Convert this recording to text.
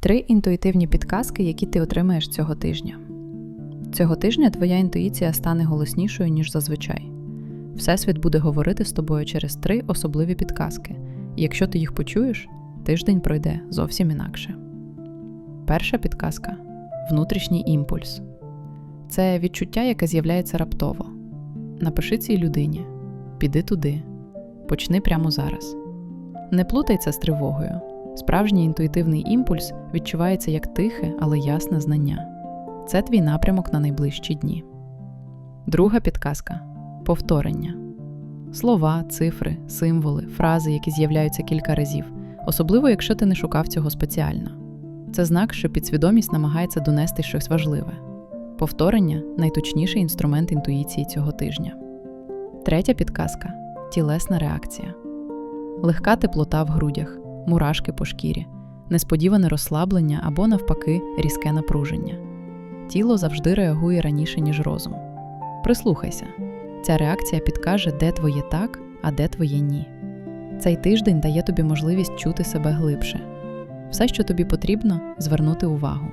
Три інтуїтивні підказки, які ти отримаєш цього тижня. Цього тижня твоя інтуїція стане голоснішою, ніж зазвичай. Всесвіт буде говорити з тобою через три особливі підказки, і якщо ти їх почуєш, тиждень пройде зовсім інакше. Перша підказка внутрішній імпульс. Це відчуття, яке з'являється раптово. Напиши цій людині, піди туди, почни прямо зараз. Не плутай це з тривогою. Справжній інтуїтивний імпульс відчувається як тихе, але ясне знання. Це твій напрямок на найближчі дні. Друга підказка повторення. Слова, цифри, символи, фрази, які з'являються кілька разів, особливо якщо ти не шукав цього спеціально. Це знак, що підсвідомість намагається донести щось важливе. Повторення найточніший інструмент інтуїції цього тижня. Третя підказка тілесна реакція. Легка теплота в грудях, мурашки по шкірі, несподіване розслаблення або, навпаки, різке напруження. Тіло завжди реагує раніше, ніж розум. Прислухайся, ця реакція підкаже, де твоє так, а де твоє ні. Цей тиждень дає тобі можливість чути себе глибше. Все, що тобі потрібно, звернути увагу.